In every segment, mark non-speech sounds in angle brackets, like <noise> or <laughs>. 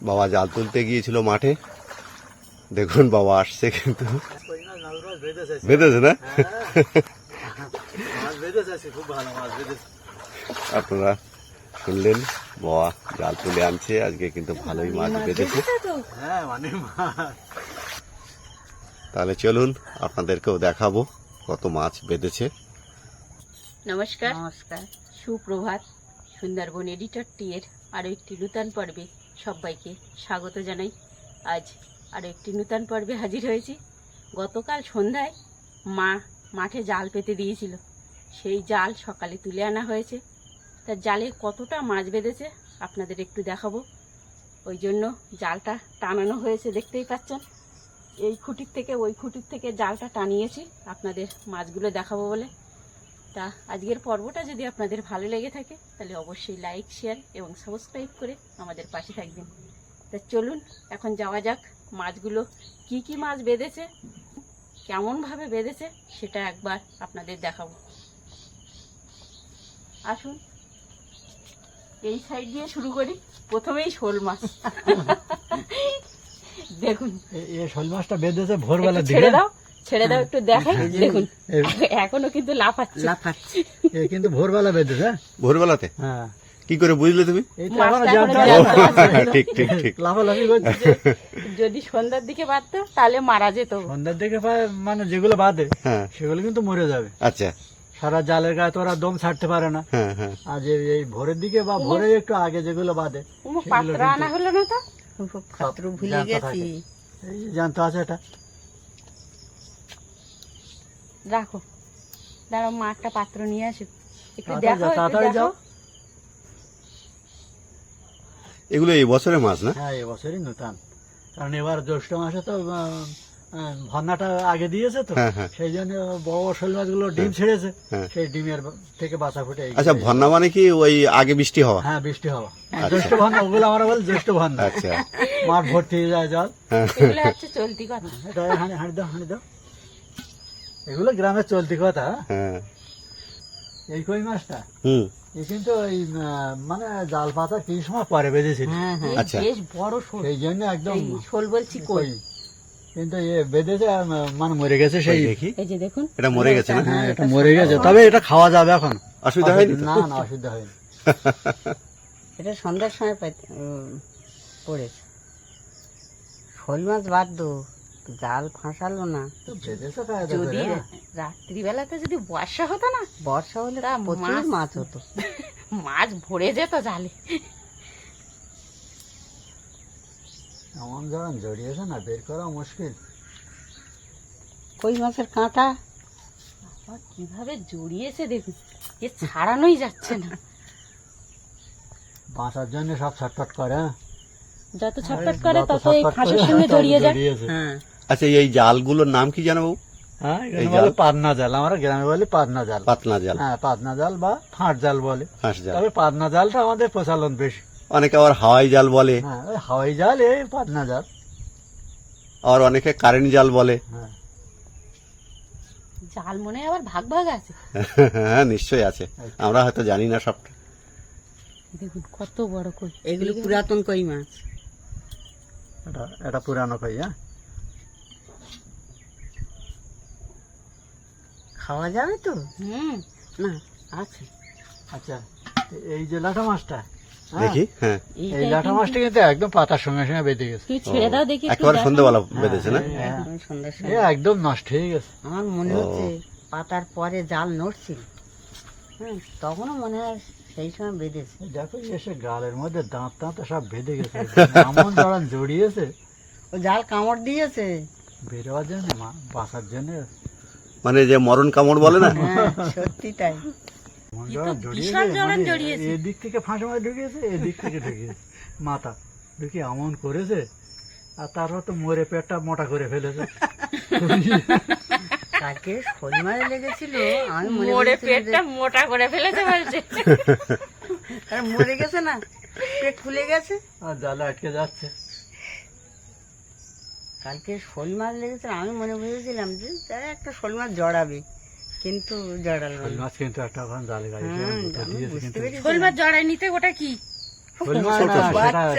বাবা জাল তুলতে গিয়েছিল মাঠে। দেখুন বাবা আসছে কিন্তু। বেঁধেছে না? আপনারা শুনলেন বাবা জাল তুলে আনছে আজকে কিন্তু ভালোই মাছ বেঁধেছে। হ্যাঁ মানে মাছ। তাহলে চলুন আপনাদেরকেও দেখাবো কত মাছ বেঁধেছে। নমস্কার। নমস্কার। সুপ্রভাত সুন্দরবন এডিটর টি এর আরও একটি নূতন পর্বে সবাইকে স্বাগত জানাই। আজ আরও একটি নূতন পর্বে হাজির হয়েছি। গতকাল সন্ধ্যায় মা মাঠে জাল পেতে দিয়েছিল। সেই জাল সকালে তুলে আনা হয়েছে। তার জালে কতটা মাছ বেঁধেছে আপনাদের একটু দেখাবো। ওই জন্য জালটা টানানো হয়েছে, দেখতেই পাচ্ছেন। এই খুঁটির থেকে, ওই খুঁটির থেকে জালটা টানিয়েছি। আপনাদের মাছগুলো দেখাবো বলে। তা আজকের পর্বটা যদি আপনাদের ভালো লেগে থাকে তাহলে অবশ্যই লাইক শেয়ার এবং সাবস্ক্রাইব করে আমাদের পাশে থাকবেন। তা চলুন এখন যাওয়া যাক মাছগুলো কি কি মাছ বেঁধেছে কেমনভাবে বেঁধেছে সেটা একবার আপনাদের দেখাবো। আসুন এই সাইড দিয়ে শুরু করি। প্রথমেই শোল মাছ। <laughs> দেখুন। শোল মাছটা বেঁধেছে ভোরবেলার একটু ছেড়ে দাও। ছেড়ে দাও একটু দেখাই দেখুন। এখনও কিন্তু লাফাচ্ছে। লাফাচ্ছে। এ কিন্তু ভোরবেলা বেঁধেছে ভোরবেলাতে? হ্যাঁ। কি করে বুঝলে তুমি। আছে। ঠিক ঠিক ঠিক। লাফালাফি করছে। যদি সন্ধ্যার দিকে বাঁধতো তাহলে মারা যেত। সন্ধ্যার দিকে মানে যেগুলো বাঁধে হ্যাঁ। সেগুলো কিন্তু মরে যাবে। আচ্ছা। সারা জালের গায়ে তো ওরা দম ছাড়তে পারে না। হ্যাঁ হ্যাঁ। আর যে এই ভোরের দিকে বা ভোরে একটু আগে যেগুলো বাঁধে পাত্র আনা হলো না তো? পাত্র ভুলে গেছি। জ্যান্ত আছে এটা। রাখো। দাঁড়াও মা একটা পাত্র নিয়ে আসুক একটু দেখো যাও, তাড়াতাড়ি যাও। এগুলো এই বছরের মাছ না? হ্যাঁ এবছরই নতুন। কারণ এবার জ্যৈষ্ঠ মাসে তো ভন্নাটা আগে দিয়েছে তো হ্যাঁ, হ্যাঁ। সেই জন্য বড় বড় শোল মাছগুলো ডিম ছেড়েছে হ্যাঁ। সেই ডিমের থেকে বাচ্চা ফুটে আচ্ছা ভন্না মানে কি ওই আগে বৃষ্টি হওয়া? হ্যাঁ বৃষ্টি হওয়া। আচ্ছা। জ্যৈষ্ঠ ভন্না ওগুলো আমরা বলি জ্যৈষ্ঠ ভন্না আচ্ছা। মাঠ ভর্তি হয়ে যায় জল। এগুলো হচ্ছে চলতি কথা। এটা হাঁড়ি দাও হাঁড়ি দাও। এগুলো গ্রামের চলতি কথা। হ্যাঁ। এই কই মাছটা? হুম। এই কিন্তু ওই মানে জাল পাতা কি সময় পরে বেঁধেছিল। হ্যাঁ হ্যাঁ। এই আচ্ছা। বেশ বড় শোল। সেই জন্য একদম শোল বলছি কই? কিন্তু এ বেঁধেছে মানে মরে গেছে সেই। দেখি। এই যে দেখুন। এটা মরে গেছে না? হ্যাঁ এটা মরে গেছে। তবে এটা খাওয়া যাবে এখন। অসুবিধা হয়নি না না অসুবিধা হয়নি। <laughs> এটা সন্ধ্যার সময় পাইতে- পড়েছে। শোল মাছ বাদ দো। জাল ফাঁসালো না। তো বেঁধেছে কায়দা যদি করে, রাত্রিবেলাতে যদি বর্ষা হতো না বর্ষা হলে প্রচুর মাছ- মাছ হতো। <laughs> মাছ ভরে যেত জালে। এমন যখন জড়িয়েছে না বের করা মুশকিল। কই মাছের কাঁটা? কীভাবে জড়িয়েছে দেখুন এ ছাড়ানোই যাচ্ছে না। বাঁচার জন্য সব ছটফট করে হ্যাঁ? যত ছটফট করে তত এই ফাঁসের সঙ্গে জড়িয়ে যায়। হ্যাঁ। আচ্ছা এই জালগুলোর নাম কি জানো বাবু? হ্যাঁ এই জাল? আমরা গ্রামে বলি পাদনা জাল। পাতলা জাল। হ্যাঁ পাদনা জাল বা ফাঁট জাল বলে। হাঁস জাল। তবে পাদনা জালটা আমাদের প্রচলন বেশি। অনেকে আবার হাওয়াই জাল বলে। হ্যাঁ ওই হাওয়াই জাল এই পাদনা জাল। আর অনেকে কারেন্ট জাল বলে। হ্যাঁ। জাল মনে আবার ভাগ ভাগ আছে। <laughs> হ্যাঁ নিশ্চয়ই আছে। আমরা হয়তো জানি না সবটা। দেখুন কত বড় কই। এগুলো পুরাতন কই মাছ? এটা এটা পুরানো কই হ্যাঁ? খাওয়া যাবে তো? হুম না আছে। আচ্ছা এই যে লাঠা মাছটা হ্যাঁ, দেখি হ্যাঁ। এই কিন্তু- মাছটা কিন্তু একদম পাতার সঙ্গে সঙ্গে বেঁধে গেছে। তুই ছেড়ে দাও দেখি একটু একেবারে। সন্ধ্যেবেলা বেঁধেছে না? হ্যাঁ, একদম সন্ধ্যার সময়। একদম নষ্ট হয়ে গেছে। আমার মনে হচ্ছে পাতার পরে জাল নড়ছিল। হ্যাঁ তখনও মনে হয় সেই সময় বেঁধেছে। দেখো এসে গালের মধ্যে দাঁত দাঁত সব বেঁধে গেছে। এমন জড়ান জড়িয়েছে। ও জাল কামড় দিয়েছে। বেরোয়ার জন্য মা- বাঁচার জন্য। মানে যে মরণ কামড় বলে না? হ্যাঁ সত্যি তাই। মানে। এদিক থেকে ফাঁসা মারে ঢুকিয়েছে এদিক থেকে ঢুকিয়েছে। মাথা ঢুকিয়ে করেছে আর তারপর তো মরে পেটটা মোটা করে ফেলেছে। শোল মারে লেগেছিল আমি মনে মোড়ে পেটটা মোটা করে ফেলেছে বলছে। আর মরে গেছে না পেট ফুলে গেছে। আর জালে আটকে যাচ্ছে। কালকে শোল মাছ লেগেছিল আমি মনে বুঝেছিলাম যে তারা একটা শোল মাছ জড়াবে কিন্তু জড়ালো শোল মাছ কিন্তু একটা ওখানে জালে গাড়ি হ্যাঁ, শোল মাছ জড়াই নিতে ওটা কি? শোল মাছ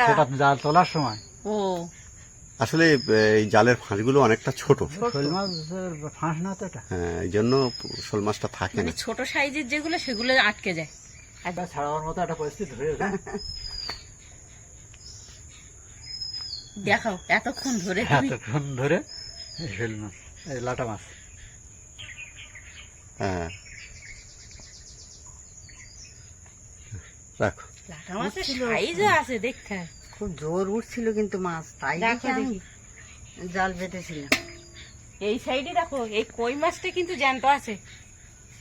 সেটা জাল তোলার সময়। ও। আসলে এই জালের ফাঁসগুলো অনেকটা ছোট। শোল মাছের ফাঁস না তো এটা? হ্যাঁ এই জন্য শোল মাছটা থাকে মানে না। ছোট সাইজের যেগুলো সেগুলো আটকে যায়। এটা ছাড়াবার মতো একটা পরিস্থিতি হয়েছে <laughs> দেখাও এতক্ষণ ধরে এতক্ষণ ধরে শোল মাছ লাটা মাছ। হ্যাঁ। রাখো। লাটা মাছের সাইজও আছে দেখতে। খুব জোর উঠছিল কিন্তু মাছ তাই দেখে আমি জাল বেঁধেছিলাম এই সাইডে দেখো এই কই মাছটা কিন্তু জ্যান্ত আছে।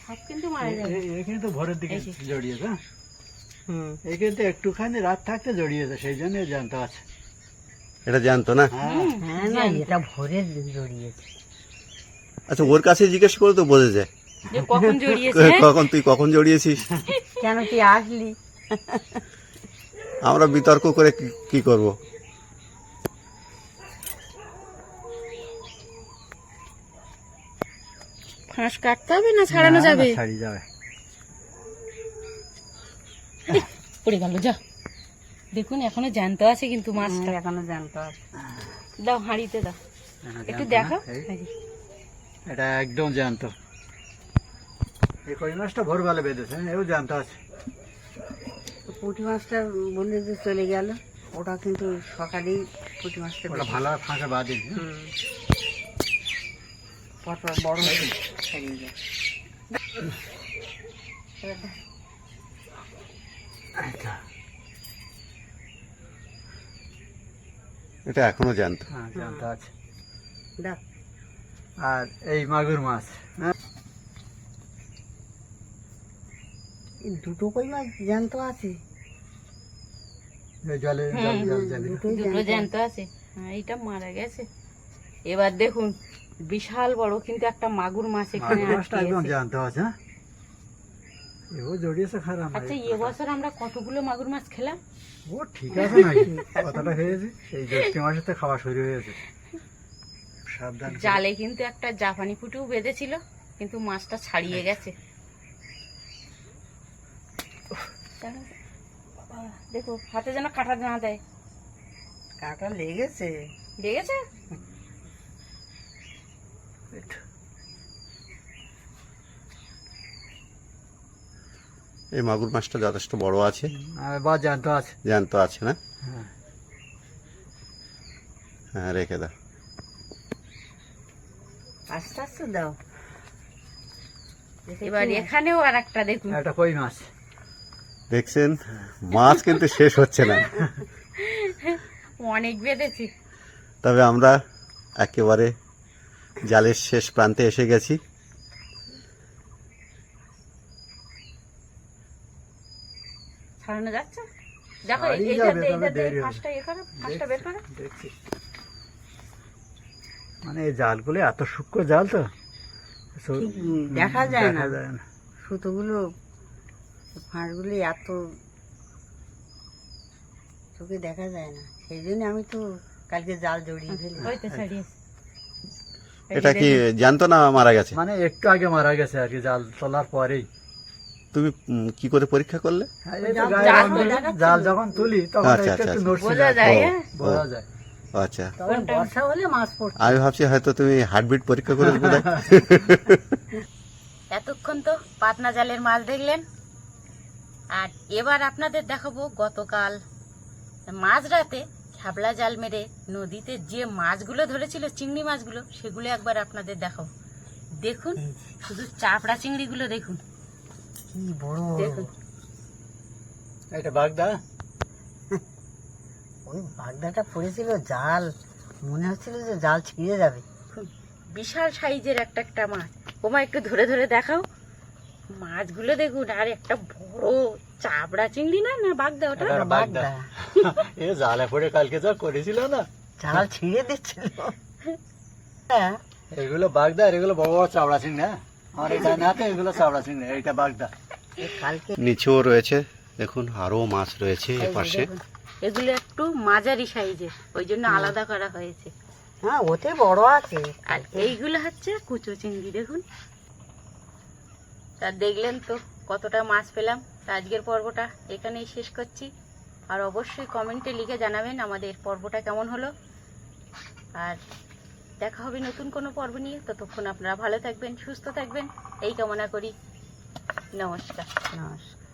সব কিন্তু মারা যাবে এ- এ ভোরের দিকে জড়িয়েছে হ্যাঁ? হুম। এই কিন্তু একটুখানি রাত থাকতে জড়িয়েছে সেই জন্য জানত আছে। এটা জানতো না? হ্যাঁ হ্যাঁ না এটা দিন জড়িয়েছে। আচ্ছা ওর কাছে জিজ্ঞেস করে তো বোঝা যায় কখন জড়িয়েছে? কখন তুই কখন জড়িয়েছিস? কেন তুই আসলি? আমরা বিতর্ক করে কি- করব? ফাঁস কাটতে হবে না ছাড়ানো যাবে? ছাড়িয়ে যাবে। পড়ে গেল যা। দেখুন এখনও জ্যান্ত আছে কিন্তু মাছটা। হ্যাঁ, এখনও জানতো আছে। দাও হাঁড়িতে দাও। হ্যাঁ, একটু দেখো এটা একদম জ্যান্ত। এই কই মাছটা ভোরবেলা বেঁধেছে হ্যাঁ, এও জ্যান্ত আছে। তো পুঁটি মাছটা বলে যে চলে গেল ওটা কিন্তু সকালেই পুঁটি মাছটা ওটা ভালো ফাঁকা বাদে হুম। পরপর বড় হয়ে ছাড়িয়ে যায় এটা এখনও জানতো হ্যাঁ জ্যান্ত আছে। আর এই মাগুর মাছ। হ্যাঁ, দুটো কই মাছ জানতো আছে? জলে হুম, জল জল জলে। দুটোই দুটো জ্যান্ত আছে। হ্যাঁ এইটা মারা গেছে। এবার দেখুন বিশাল বড় কিন্তু একটা মাগুর মাছ এখানে একদম জ্যান্ত আছে হ্যাঁ? এও জড়িয়েছে খারাপ আচ্ছা এবছর আমরা কতগুলো মাগুর মাছ খেলাম? ও ঠিক আছে নাকি? কতটা খেয়েছে এই জ্যৈষ্ঠ মাসে তো খাওয়া শুরু হয়েছে। সাবধান জালে কিন্তু একটা জাপানি পুটিও বেঁধেছিল কিন্তু মাছটা ছাড়িয়ে গেছে। দেখো হাতে যেন কাটা না দেয়। কাটা লেগেছে। লেগেছে? এই মাগুর মাছটা যথেষ্ট বড় আছে। আর বা জ্যান্ত আছে। জ্যান্ত আছে না? হ্যাঁ। হ্যাঁ রেখে দাও। আস্তে আস্তে দাও। এবার এখানেও আর একটা দেখুন। একটা কই মাছ? দেখছেন? মাছ কিন্তু শেষ হচ্ছে না। অনেক বেঁধেছে। তবে আমরা একেবারে জালের শেষ প্রান্তে এসে গেছি। ছাড়ানো যাচ্ছে? দেখো এইটা এইটা তবে দেরি হবে। ফাঁসটা এ ফাঁসটা বের করো। দেখছি। মানে এই জালগুলো এত সূক্ষ্ম জাল তো? দেখা যায় না। দেখা যায় না। সুতোগুলো ফাঁসগুলো এত চোখে দেখা যায় না। সেই জন্য আমি তো কালকে জাল জড়িয়ে ফেলি ওই তো এটা কি জানতো না মারা গেছে? মানে একটু আগে মারা গেছে আর কি জাল তোলার পরেই। তুমি কি করে পরীক্ষা করলে? হ্যাঁ, জাল- যখন তুলি তখন আচ্ছা, একটু আচ্ছা, আচ্ছা। নড়ছিল বোঝা যায় ও, ও, বোঝা যায়। আচ্ছা। তবে কোনটা? বর্ষা হলে মাছ পড়ছে। আমি ভাবছি হয়তো তুমি হার্টবিট পরীক্ষা করে <laughs> এতক্ষণ তো পাতনা জালের মাছ দেখলেন। আর এবার আপনাদের দেখাবো গতকাল মাঝরাতে খেবলা জাল মেরে নদীতে যে মাছগুলো ধরেছিল চিংড়ি মাছগুলো সেগুলো একবার আপনাদের দেখাবো। দেখুন শুধু চাপড়া চিংড়িগুলো দেখুন। কি বড় এটা বাগদা। <laughs> ওই বাগদাটা পড়েছিল জাল। মনে হচ্ছিল যে জাল ছিঁড়ে যাবে। বিশাল সাইজের একটা একটা মাছ। ওমা একটু ধরে ধরে দেখাও। মাছগুলো দেখুন আর একটা বড় চাপড়া চিংড়ি না না বাগদা ওটা? বাগদা। <laughs> এ জালে পড়ে কালকে যা করেছিল না? জাল ছিঁড়ে দিচ্ছিল। এগুলো বাগদা আর এগুলো বড় বড় চাবড়া চিংড়ি হ্যাঁ? আমার এটা না এগুলো চাবড়া চিংড়ি এইটা বাগদা। নিচেও রয়েছে দেখুন আরও মাছ রয়েছে এ পাশে এগুলো একটু মাঝারি সাইজের ওই জন্য আলাদা করা হয়েছে। হ্যাঁ ওতে বড় আছে। আর এইগুলো হচ্ছে কুচো চিংড়ি দেখুন। তা দেখলেন তো কতটা মাছ পেলাম। তা আজকের পর্বটা এখানেই শেষ করছি। আর অবশ্যই কমেন্টে লিখে জানাবেন আমাদের পর্বটা কেমন হলো। আর দেখা হবে নতুন কোনো পর্ব নিয়ে। ততক্ষণ আপনারা ভালো থাকবেন, সুস্থ থাকবেন। এই কামনা করি। নমস্কার। নমস্কার।